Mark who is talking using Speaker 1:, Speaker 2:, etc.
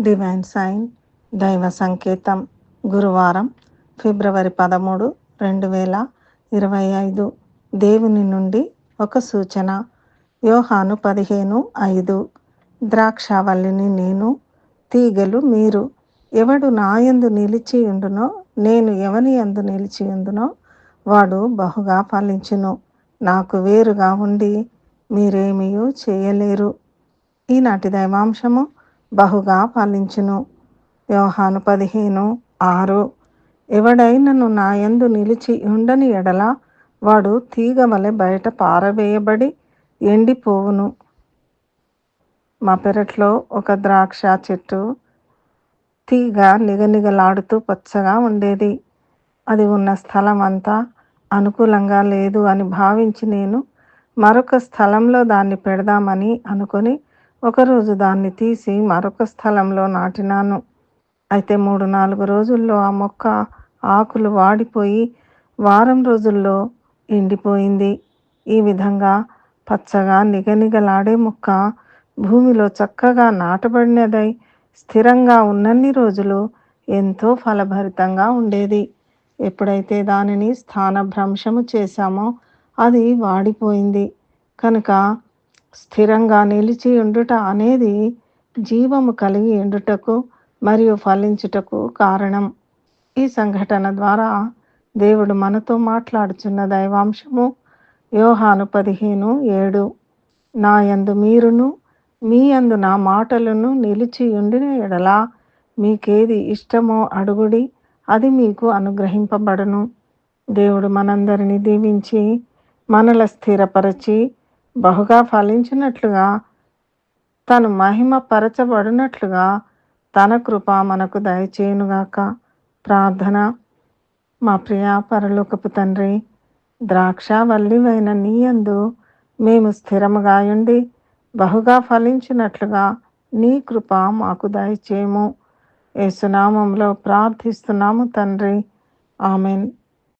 Speaker 1: Divine sign దైవ సంకేతం గురువారం ఫిబ్రవరి పదమూడు రెండు వేల ఇరవై ఐదు. దేవుని నుండి ఒక సూచన. యోహాను పదిహేను ఐదు. ద్రాక్షావల్లిని నేను తీగలు మీరు. ఎవడు నాయందు నిలిచి ఉండునో నేను ఎవని యందు నిలిచి ఉందునో వాడు బహుగా ఫలించును. నాకు వేరుగా ఉండి మీరేమీ చేయలేరు. ఈనాటి దైవాంశము. బహుగా ఫలించును. యోహాను పదిహేను ఆరు. ఎవడైనను నాయందు నిలిచి ఉండని ఎడల వాడు తీగ వలె బయట పారవేయబడి ఎండిపోవును. మా పెరట్లో ఒక ద్రాక్ష చెట్టు తీగ నిగనిగలాడుతూ పచ్చగా ఉండేది. అది ఉన్న స్థలం అంతా అనుకూలంగా లేదు అని భావించి నేను మరొక స్థలంలో దాన్ని పెడదామని అనుకొని ఒకరోజు దాన్ని తీసి మరొక స్థలంలో నాటినాను. అయితే మూడు నాలుగు రోజుల్లో ఆ మొక్క ఆకులు వాడిపోయి వారం రోజుల్లో ఎండిపోయింది. ఈ విధంగా పచ్చగా నిగనిగలాడే మొక్క భూమిలో చక్కగా నాటబడినదై స్థిరంగా ఉన్నన్ని రోజులు ఎంతో ఫలభరితంగా ఉండేది. ఎప్పుడైతే దానిని స్థానభ్రంశము చేశామో అది వాడిపోయింది. కనుక స్థిరంగా నిలిచి ఉండుట అనేది జీవము కలిగి ఉండుటకు మరియు ఫలించుటకు కారణం. ఈ సంఘటన ద్వారా దేవుడు మనతో మాట్లాడుచున్న దైవాంశము యోహాను పదిహేను ఏడు. నా యందు మీరును మీ యందు నా మాటలను నిలిచి ఉండిన ఎడలా మీకేది ఇష్టమో అడుగుడి అది మీకు అనుగ్రహింపబడను. దేవుడు మనందరినీ దీవించి మనల స్థిరపరచి బహుగా ఫలించినట్లుగా తను మహిమ పరచబడినట్లుగా తన కృప మనకు దయచేయునుగాక. ప్రార్థన. మా ప్రియా పరలోకపు తండ్రి ద్రాక్షవల్లివైన నీయందు మేము స్థిరముగా ఉండి బహుగా ఫలించినట్లుగా నీ కృప మాకు దయచేయము. ఏసునామంలో ప్రార్థిస్తున్నాము తండ్రి. ఆమెన్.